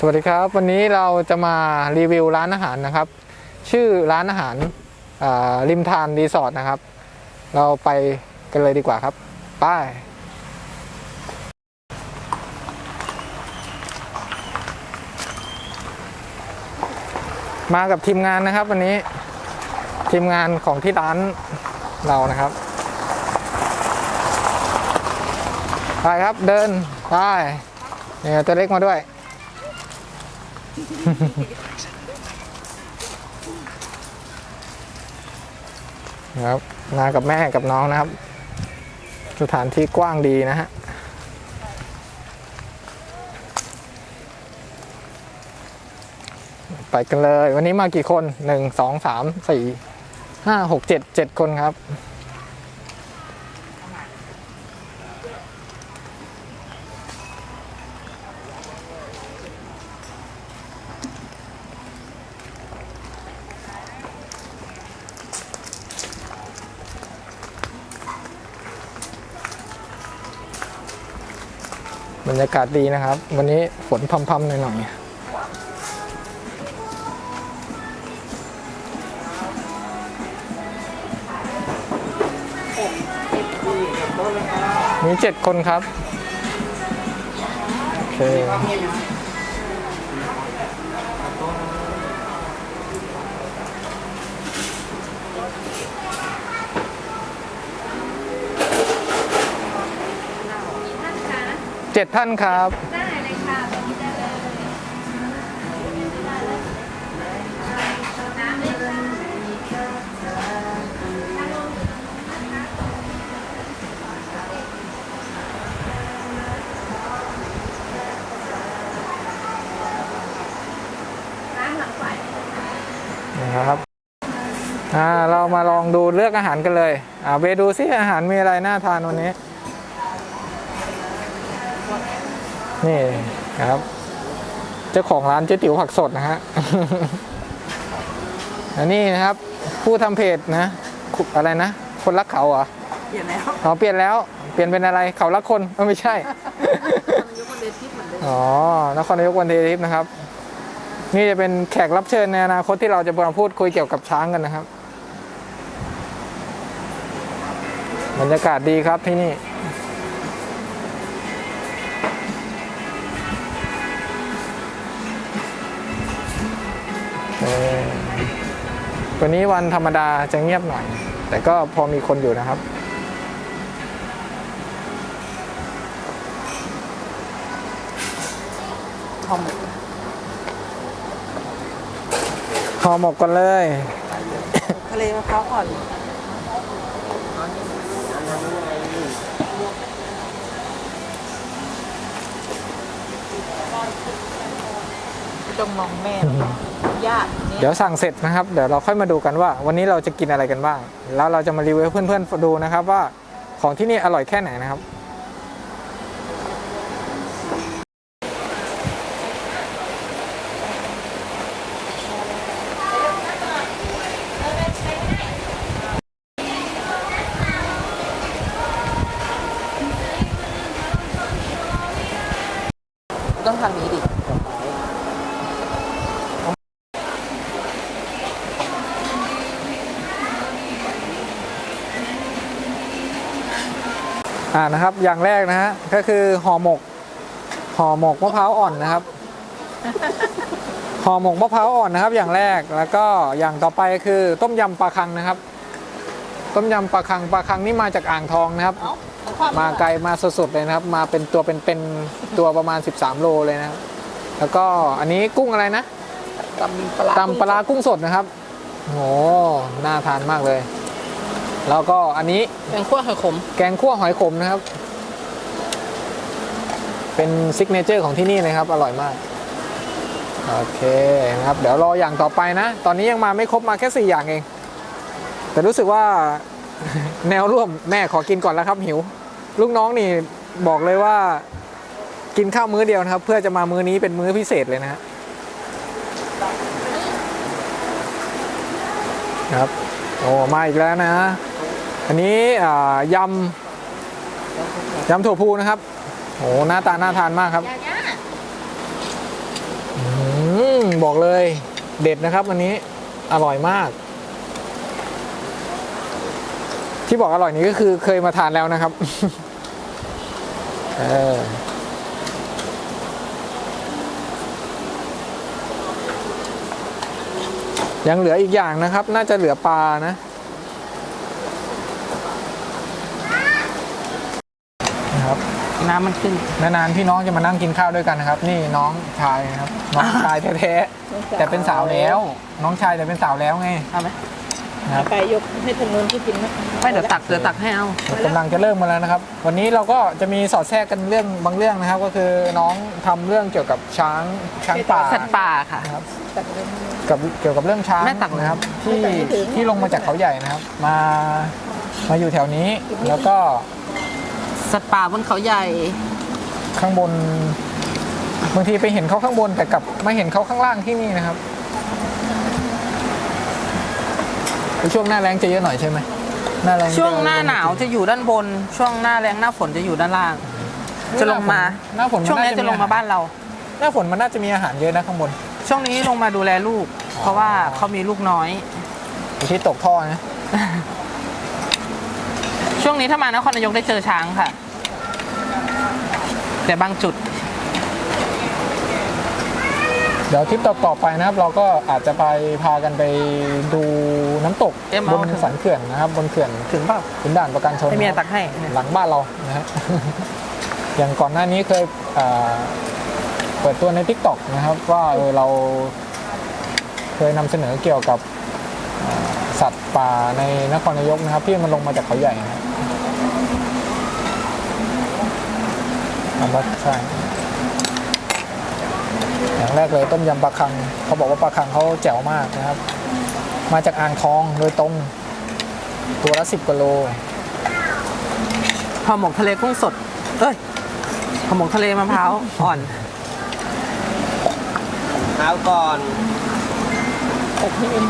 สวัสดีครับ วันนี้เราจะมารีวิวร้านอาหารนะครับ ชื่อร้านอาหาราริมทานรีสอร์ทนะครับ เราไปกันเลยดีกว่าครับไปมากับทีมงานนะครับ วันนี้ทีมงานของที่ร้านเรานะครับไปครับเดินไปเนี่ยตัวเล็กมาด้วย นะครับมากับแม่กับน้องนะครับ สถานที่กว้างดีนะฮะไปกันเลย วันนี้มากี่คนหนึ่งสองสามสี่ห้าหกเจ็ดเจ็ดคนครับ บรรยากาศดีนะครับ วันนี้ฝนพรำๆหน่อยๆมีเจ็ดคนครับ โอเค ท่านคะ เจ็ดท่านครับ ได้เลยค่ะตรงนี้ได้เลยน้ำเลยค่ะน้ำหลังฝ่ายนะครับอ่าเรามาลองดูเลือกอาหารกันเลย อ่าเบดูซิอาหารมีอะไรน่าทานวันนี้ นี่ครับ เจ้าของร้านเจ๊ติ๋วผักสดนะฮะอันนี้นะครับ ผู้ทำเพจนะคุอะไรนะ คนรักเขาเหรอเปลี่ยนแล้วอ๋อเปลี่ยนแล้ว เปลี่ยนเป็นอะไรเขารักคนเอ้าไม่ใช่มันยกมันเดทิปเหมือนเดิมอ๋อนครนายกวันเดทิปนะครับ นี่จะเป็นแขกรับเชิญในอนาคตที่เราจะมาพูดคุยเกี่ยวกับช้างกันนะครับ บรรยากาศดีครับที่นี่ วันนี้วันธรรมดาจะเงียบหน่อย แต่ก็พอมีคนอยู่นะครับทอมห่อหมกกันเลย ทะเลมะพร้าวอ่อน ต้องมองแม่หรอกญาติเนี่ยเดี๋ยวสั่งเสร็จนะครับเดี๋ยวเราค่อยมาดูกันว่า วันนี้เราจะกินอะไรกันบ้าง แล้วเราจะมารีวิวให้เพื่อนๆดูนะครับว่าของที่นี่อร่อยแค่ไหนนะครับ ต้องทางนี้ดิ อ่านะครับ อย่างแรกนะฮะก็คือห่อหมกห่อหมกมะพร้าวอ่อนนะครับห่อหมกมะพร้าวอ่อนนะครับ อย่างแรกแล้วก็อย่างต่อไปคือต้มยำปลาคังนะครับ ต้มยำปลาคังปลาคังนี่มาจากอ่างทองนะครับเอ้าความมาไกลมาสดๆเลยนะครับ มาเป็นตัวเป็นๆตัวประมาณ 13 โลเลยนะครับ แล้วก็อันนี้กุ้งอะไรนะตำปลาตำปลาร้ากุ้งสดนะครับโหน่าทานมากเลย แล้วก็อันนี้แกงคั่วหอยขม แกงคั่วหอยขมนะครับ เป็นซิกเนเจอร์ของที่นี่เลยครับ อร่อยมาก โอเคนะครับ เดี๋ยวรออย่างต่อไปนะ ตอนนี้ยังมาไม่ครบมาแค่สี่อย่างเอง แต่รู้สึกว่าแนวร่วมแม่ขอกินก่อนแล้วครับหิว ลูกน้องนี่บอกเลยว่ากินข้าวมื้อเดียวนะครับ เพื่อจะมามื้อนี้เป็นมื้อพิเศษเลยนะฮะครับ โอ้ มาอีกแล้วนะ อันนี้ยำยำถั่วพูนะครับโอ้หน้าตาน่าทานมากครับอบอกเลยเด็ดนะครับวันนี้อร่อยมาก ที่บอกอร่อยนี้ก็คือเคยมาทานแล้วนะครับเออยังเหลืออีกอย่างนะครับ น่าจะเหลือปลานะ นะครับ น้ำมันขึ้น นานๆพี่น้องจะมานั่งกินข้าวด้วยกันนะครับ นี่น้องชายนะครับ น้องชายแท้ๆแต่เป็นสาวแล้ว น้องชายแต่เป็นสาวแล้วไงเอาไหมนะครับไปยกให้ทางนู้นที่กินนะไม่เดี๋ยวตักเดี๋ยวตักให้เอากำลังจะเริ่มมาแล้วนะครับ วันนี้เราก็จะมีสอดแทรกกันเรื่องบางเรื่องนะครับ ก็คือน้องทำเรื่องเกี่ยวกับช้างช้างป่าสัตว์ป่าค่ะนะครับตักเลยกับเกี่ยวกับเรื่องช้างแม่ตักเลยนะครับ ที่แม่ตักไม่ถึงที่ลงมาจากเขาใหญ่นะครับ มามาอยู่แถวนี้แล้วก็ สัตว์ป่าบนเขาใหญ่ ข้างบน บางทีไปเห็นเขาข้างบนแต่กลับมาเห็นเขาข้างล่างที่นี่นะครับช่วงหน้าแรงจะเยอะหน่อยใช่ไหมหน้าแรงช่วงหน้าหนาวจะอยู่ด้านบน ช่วงหน้าแรงหน้าฝนจะอยู่ด้านล่าง จะลงมาหน้าฝนช่วงนี้จะลงมาบ้านเรา หน้าฝนมันน่าจะมีอาหารเยอะนะข้างบน ช่วงนี้ลงมาดูแลลูก เพราะว่าเขามีลูกน้อยอยู่ที่ตกท่อนะ ช่วงนี้ถ้ามานครนายกได้เจอช้างค่ะ แต่บางจุด เดี๋ยวทริปต่อๆไปนะครับ เราก็อาจจะไปพากันไปดูน้ำตกเอ็มบเอานถึง สันเขื่อนนะครับ บนเขื่อนถึงเปล่าขุนด่านประกันชนให้เมียนะครับตักให้หลังบ้านเรานะฮะ อย่างก่อนหน้านี้เคยเอ่อเปิดตัวใน t ิ k t o k นะครับ ว่าเออเราเคยนำเสนอเกี่ยวกับเอ่อสัตว์ป่าในนครนายกนะครับ ที่มันลงมาจากเขาใหญ่นะครับ อันว่าใช่อย่างแรกเลยต้มยำปลาคังเขาบอกว่าปลาคังเขาแจ๋วมากนะครับ มาจากอ่างทองโดยตรง ตัวละสิบกิโลห่อหมกทะเลกุ้งสด เอ้ยห่อหมกทะเลมะพร้าวอ่อนเท้าก่อนตักให้เอ็ม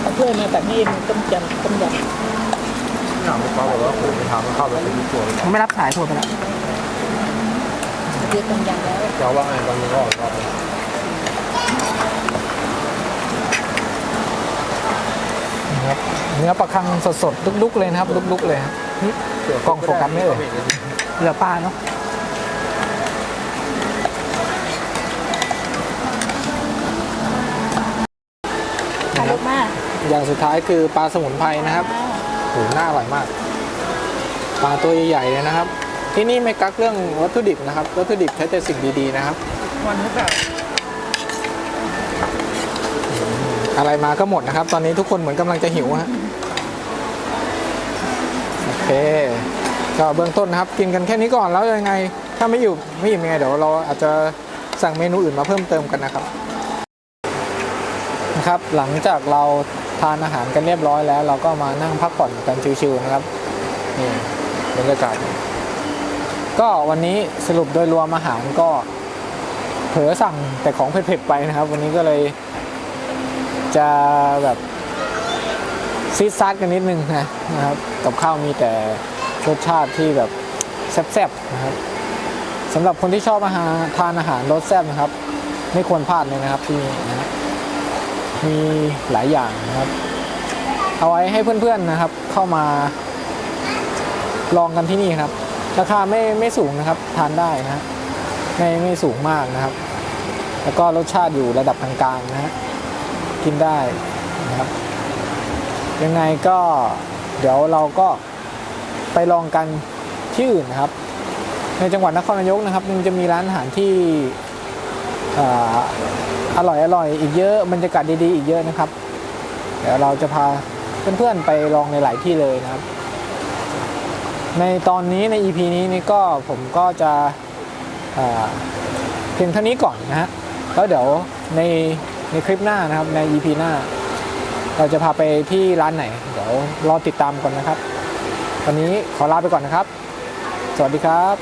เอาถ้วยมาตักให้เอ็มต้มยำต้มย ถามลูกค้าบอกว่าผมไปถามเข้าไปเป็นตัวผมไม่รับสายโทรไปแล้วำเรียกต้มยำแล้วเจ้าว่าไงบางทีก็รอบนะครับเนื้อปลาคังสดๆลุกๆเลยนะครับลุกๆเลยครับกล้องโฟกัสไม่เอ่ยเหลือปลาเนาะถ่ายรูปมากอย่างสุดท้ายคือปลาสมุนไพรนะครับ โหน่าอร่อยมากปลาตัวใหญ่ๆเลยนะครับ ที่นี่ไม่กักเรื่องวัตถุดิบนะครับ วัตถุดิบใช้แต่สิ่งดีๆนะครับวันหรือเปล่าอะไรมาก็หมดนะครับ ตอนนี้ทุกคนเหมือนกำลังจะหิวฮะโอเคก็เบื้องต้นนะครับ กินกันแค่นี้ก่อนแล้วยังไง ถ้าไม่อยู่ไม่อิ่มยังไงเดี๋ยวเราอาจจะสั่งเมนูอื่นมาเพิ่มเติมกันนะครับนะครับ หลังจากเรา ทานอาหารกันเรียบร้อยแล้ว เราก็มานั่งพักผ่อนกันชิวๆนะครับนี่บรรยากาศก็วันนี้สรุปโดยรวมอาหารก็เผลอสั่งแต่ของเผ็ดๆไปนะครับ วันนี้ก็เลยจะแบบซีดซัดกันนิดนึงนะนะครับกับข้าวมีแต่รสชาติที่แบบแซ่บๆนะครับสำหรับคนที่ชอบอาหารทานอาหารรสแซ่บนะครับ ไม่ควรพลาดเลยนะครับที่นี่นะฮะ มีหลายอย่างนะครับ เอาไว้ให้เพื่อนๆนะครับ เข้ามาลองกันที่นี่ครับ ราคาไม่ไม่สูงนะครับ ทานได้นะไม่ไม่สูงมากนะครับ แล้วก็รสชาติอยู่ระดับกลางๆนะฮะกินได้นะครับ ยังไงก็เดี๋ยวเราก็ไปลองกันที่อื่นนะครับ ในจังหวัดนครนายกนะครับมันจะมีร้านอาหารที่ อร่อยอร่อยอีกเยอะบรรยากาศดีๆอีกเยอะนะครับ เดี๋ยวเราจะพาเพื่อนๆไปลองในหลายที่เลยนะครับ ในตอนนี้ใน EP นี้นี่ก็ผมก็จะเพียงเท่านี้ก่อนนะฮะแล้วเดี๋ยวในในคลิปหน้านะครับใน EP หน้า เราจะพาไปที่ร้านไหน เดี๋ยวรอติดตามก่อนนะครับวันนี้ขอลาไปก่อนนะครับ สวัสดีครับ